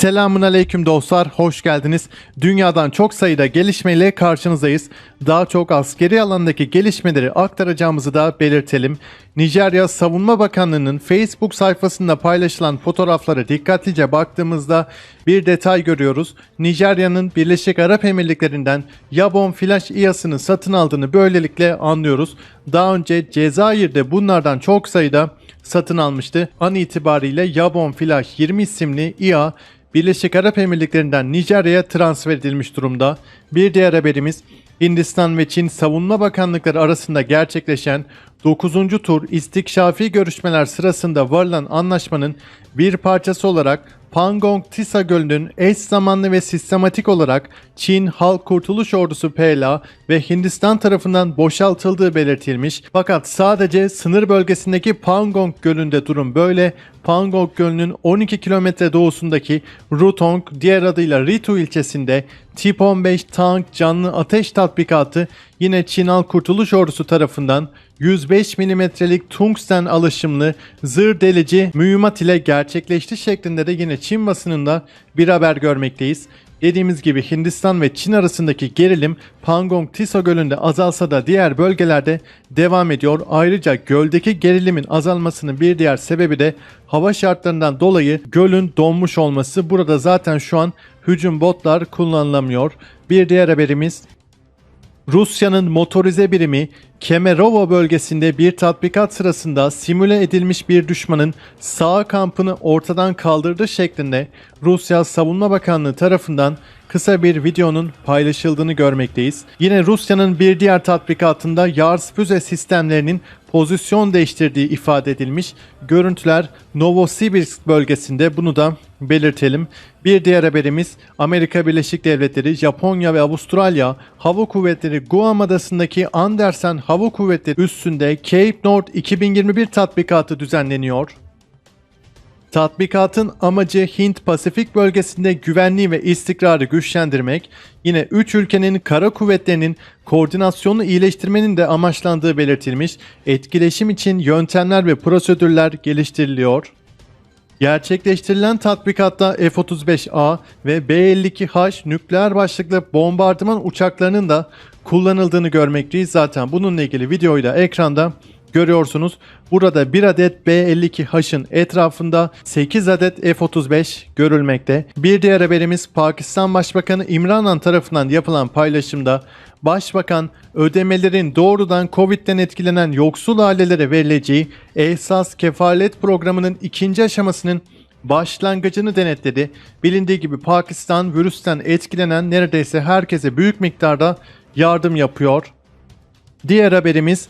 Selamun aleyküm dostlar, hoş geldiniz. Dünyadan çok sayıda gelişmeyle karşınızdayız. Daha çok askeri alandaki gelişmeleri aktaracağımızı da belirtelim. Nijerya Savunma Bakanlığı'nın Facebook sayfasında paylaşılan fotoğraflara dikkatlice baktığımızda bir detay görüyoruz. Nijerya'nın Birleşik Arap Emirlikleri'nden Yabon Flash İHA'sını satın aldığını böylelikle anlıyoruz. Daha önce Cezayir'de bunlardan çok sayıda satın almıştı. An itibariyle Yabon Flash 20 isimli İHA Birleşik Arap Emirlikleri'nden Nijerya'ya transfer edilmiş durumda. Bir diğer haberimiz Hindistan ve Çin Savunma Bakanlıkları arasında gerçekleşen 9. tur istikşafi görüşmeler sırasında varılan anlaşmanın bir parçası olarak Pangong Tisa Gölü'nün eş zamanlı ve sistematik olarak Çin Halk Kurtuluş Ordusu PLA ve Hindistan tarafından boşaltıldığı belirtilmiş. Fakat sadece sınır bölgesindeki Pangong Gölü'nde durum böyle. Pangong Gölü'nün 12 kilometre doğusundaki Rutong, diğer adıyla Ritu ilçesinde Tip 15 tank canlı ateş tatbikatı yine Çin Halk Kurtuluş Ordusu tarafından 105 milimetrelik tungsten alışımlı zır delici mühimmat ile gerçekleşti şeklinde de yine Çin basınında bir haber görmekteyiz. Dediğimiz gibi Hindistan ve Çin arasındaki gerilim Pangong Tisa Gölü'nde azalsa da diğer bölgelerde devam ediyor. Ayrıca göldeki gerilimin azalmasının bir diğer sebebi de hava şartlarından dolayı gölün donmuş olması. Burada zaten şu an hücum botlar kullanılamıyor. Bir diğer haberimiz Rusya'nın motorize birimi Kemerovo bölgesinde bir tatbikat sırasında simüle edilmiş bir düşmanın sağ kampını ortadan kaldırdı şeklinde Rusya Savunma Bakanlığı tarafından kısa bir videonun paylaşıldığını görmekteyiz. Yine Rusya'nın bir diğer tatbikatında Yars füze sistemlerinin pozisyon değiştirdiği ifade edilmiş. Görüntüler Novosibirsk bölgesinde bunu da belirtelim. Bir diğer haberimiz Amerika Birleşik Devletleri, Japonya ve Avustralya Hava Kuvvetleri Guam Adası'ndaki Andersen Hava Kuvvetleri üssünde Cape North 2021 tatbikatı düzenleniyor. Tatbikatın amacı Hint-Pasifik bölgesinde güvenliği ve istikrarı güçlendirmek, yine 3 ülkenin kara kuvvetlerinin koordinasyonu iyileştirmenin de amaçlandığı belirtilmiş, etkileşim için yöntemler ve prosedürler geliştiriliyor. Gerçekleştirilen tatbikatta F-35A ve B-52H nükleer başlıklı bombardıman uçaklarının da kullanıldığını görmekteyiz. Zaten bununla ilgili videoyu da ekranda görüyorsunuz. Burada 1 adet B-52H'ın etrafında 8 adet F-35 görülmekte. Bir diğer haberimiz Pakistan Başbakanı İmran Han tarafından yapılan paylaşımda Başbakan ödemelerin doğrudan Covid'den etkilenen yoksul ailelere verileceği Ehsas Kefalet Programı'nın ikinci aşamasının başlangıcını denetledi. Bilindiği gibi Pakistan virüsten etkilenen neredeyse herkese büyük miktarda yardım yapıyor. Diğer haberimiz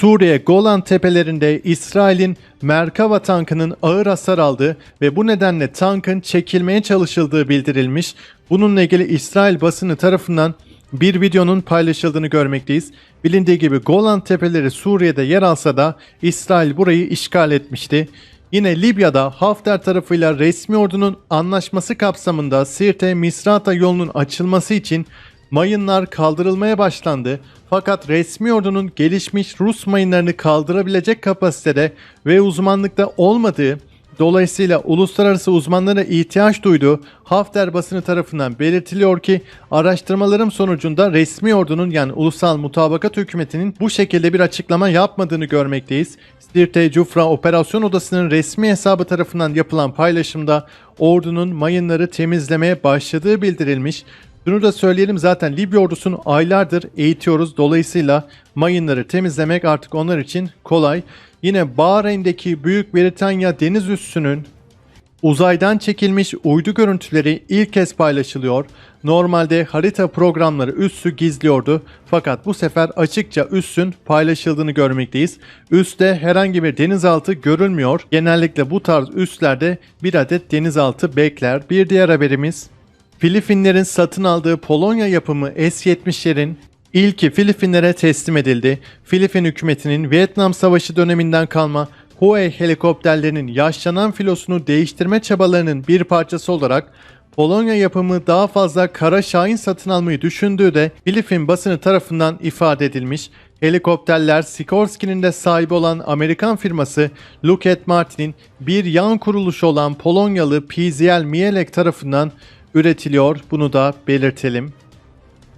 Suriye Golan tepelerinde İsrail'in Merkava tankının ağır hasar aldığı ve bu nedenle tankın çekilmeye çalışıldığı bildirilmiş. Bununla ilgili İsrail basını tarafından bir videonun paylaşıldığını görmekteyiz. Bilindiği gibi Golan tepeleri Suriye'de yer alsa da İsrail burayı işgal etmişti. Yine Libya'da Hafter tarafıyla resmi ordunun anlaşması kapsamında Sirte Misrata yolunun açılması için mayınlar kaldırılmaya başlandı. Fakat resmi ordunun gelişmiş Rus mayınlarını kaldırabilecek kapasitede ve uzmanlıkta olmadığı Dolayısıyla uluslararası uzmanlara ihtiyaç duyduğu Hafter basını tarafından belirtiliyor ki araştırmalarım sonucunda resmi ordunun yani ulusal mutabakat hükümetinin bu şekilde bir açıklama yapmadığını görmekteyiz. Sirte Cufra Operasyon Odası'nın resmi hesabı tarafından yapılan paylaşımda ordunun mayınları temizlemeye başladığı bildirilmiş. Şunu da söyleyelim zaten Libya ordusunu aylardır eğitiyoruz. Dolayısıyla mayınları temizlemek artık onlar için kolay. Yine Bahreyn'deki Büyük Britanya deniz üssünün uzaydan çekilmiş uydu görüntüleri ilk kez paylaşılıyor. Normalde harita programları üssü gizliyordu fakat bu sefer açıkça üssün paylaşıldığını görmekteyiz. Üste herhangi bir denizaltı görülmüyor. Genellikle bu tarz üslerde bir adet denizaltı bekler. Bir diğer haberimiz Filipinlerin satın aldığı Polonya yapımı S-70'lerin ilki Filipinlere teslim edildi. Filipin hükümetinin Vietnam Savaşı döneminden kalma Huey helikopterlerinin yaşlanan filosunu değiştirme çabalarının bir parçası olarak Polonya yapımı daha fazla Kara Şahin satın almayı düşündüğü de Filipin basını tarafından ifade edilmiş. Helikopterler Sikorsky'nin de sahibi olan Amerikan firması Lockheed Martin'in bir yan kuruluşu olan Polonyalı PZL Mielek tarafından üretiliyor. Bunu da belirtelim.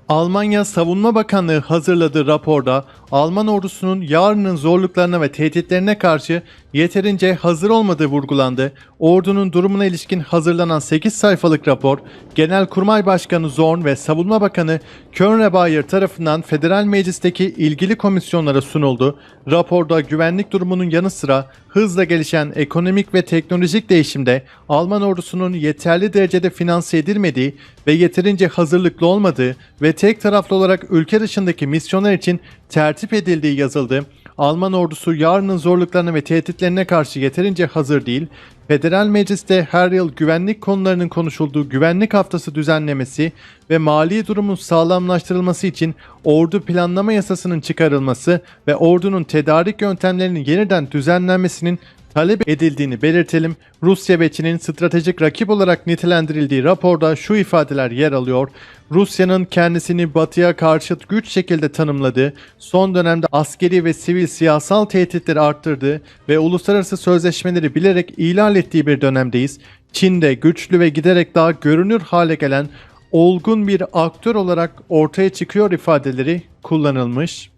Almanya Savunma Bakanlığı hazırladığı raporda Alman ordusunun yarının zorluklarına ve tehditlerine karşı yeterince hazır olmadığı vurgulandı. Ordunun durumuna ilişkin hazırlanan 8 sayfalık rapor, Genelkurmay Başkanı Zorn ve Savunma Bakanı Könrebayer tarafından Federal Meclis'teki ilgili komisyonlara sunuldu. Raporda güvenlik durumunun yanı sıra hızla gelişen ekonomik ve teknolojik değişimde Alman ordusunun yeterli derecede finanse edilmediği ve yeterince hazırlıklı olmadığı ve tek taraflı olarak ülke dışındaki misyonlar için tertip edildiği yazıldı. Alman ordusu yarının zorluklarına ve tehditlerine karşı yeterince hazır değil. Federal Meclis'te her yıl güvenlik konularının konuşulduğu güvenlik haftası düzenlemesi ve mali durumun sağlamlaştırılması için ordu planlama yasasının çıkarılması ve ordunun tedarik yöntemlerinin yeniden düzenlenmesinin talep edildiğini belirtelim. Rusya ve Çin'in stratejik rakip olarak nitelendirildiği raporda şu ifadeler yer alıyor. Rusya'nın kendisini batıya karşıt güç şekilde tanımladığı, son dönemde askeri ve sivil siyasal tehditleri arttırdığı ve uluslararası sözleşmeleri bilerek ihlal ettiği bir dönemdeyiz. Çin'de güçlü ve giderek daha görünür hale gelen olgun bir aktör olarak ortaya çıkıyor ifadeleri kullanılmış.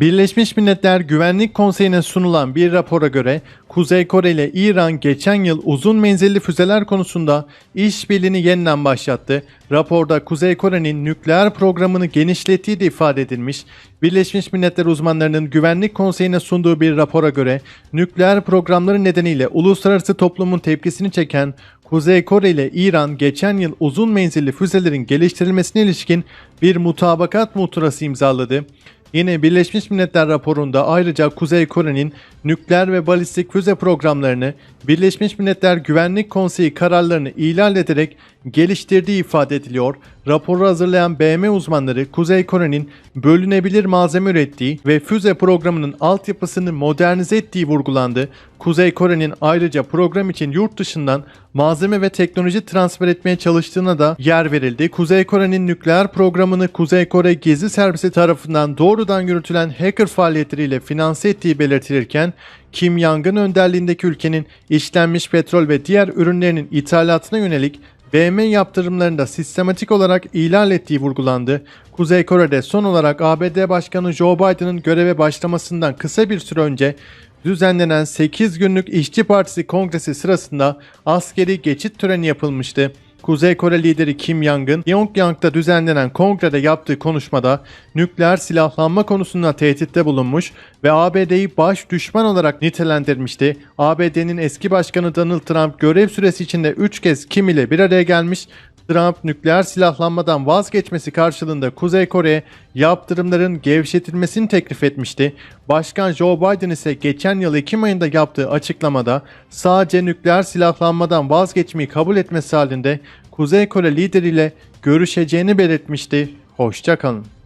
Birleşmiş Milletler Güvenlik Konseyi'ne sunulan bir rapora göre Kuzey Kore ile İran geçen yıl uzun menzilli füzeler konusunda işbirliğini yeniden başlattı. Raporda Kuzey Kore'nin nükleer programını genişlettiği de ifade edilmiş. Birleşmiş Milletler uzmanlarının Güvenlik Konseyi'ne sunduğu bir rapora göre nükleer programları nedeniyle uluslararası toplumun tepkisini çeken Kuzey Kore ile İran geçen yıl uzun menzilli füzelerin geliştirilmesine ilişkin bir mutabakat muhtırası imzaladı. Yine Birleşmiş Milletler raporunda ayrıca Kuzey Kore'nin nükleer ve balistik füze programlarını Birleşmiş Milletler Güvenlik Konseyi kararlarını ihlal ederek geliştirdiği ifade ediliyor. Raporu hazırlayan BM uzmanları Kuzey Kore'nin bölünebilir malzeme ürettiği ve füze programının altyapısını modernize ettiği vurgulandı. Kuzey Kore'nin ayrıca program için yurt dışından malzeme ve teknoloji transfer etmeye çalıştığına da yer verildi. Kuzey Kore'nin nükleer programını Kuzey Kore Gizli Servisi tarafından doğrudan yürütülen hacker faaliyetleriyle finanse ettiği belirtilirken Kim Yang'ın önderliğindeki ülkenin işlenmiş petrol ve diğer ürünlerinin ithalatına yönelik BM yaptırımlarında sistematik olarak ihlal ettiği vurgulandı. Kuzey Kore'de son olarak ABD Başkanı Joe Biden'ın göreve başlamasından kısa bir süre önce düzenlenen 8 günlük İşçi Partisi kongresi sırasında askeri geçit töreni yapılmıştı. Kuzey Kore lideri Kim Jong-un, Pyongyang'da düzenlenen kongrede yaptığı konuşmada nükleer silahlanma konusunda tehditte bulunmuş ve ABD'yi baş düşman olarak nitelendirmişti. ABD'nin eski başkanı Donald Trump görev süresi içinde 3 kez Kim ile bir araya gelmiş, Trump nükleer silahlanmadan vazgeçmesi karşılığında Kuzey Kore'ye yaptırımların gevşetilmesini teklif etmişti. Başkan Joe Biden ise geçen yıl Ekim ayında yaptığı açıklamada sadece nükleer silahlanmadan vazgeçmeyi kabul etmesi halinde Kuzey Kore lideriyle görüşeceğini belirtmişti. Hoşçakalın.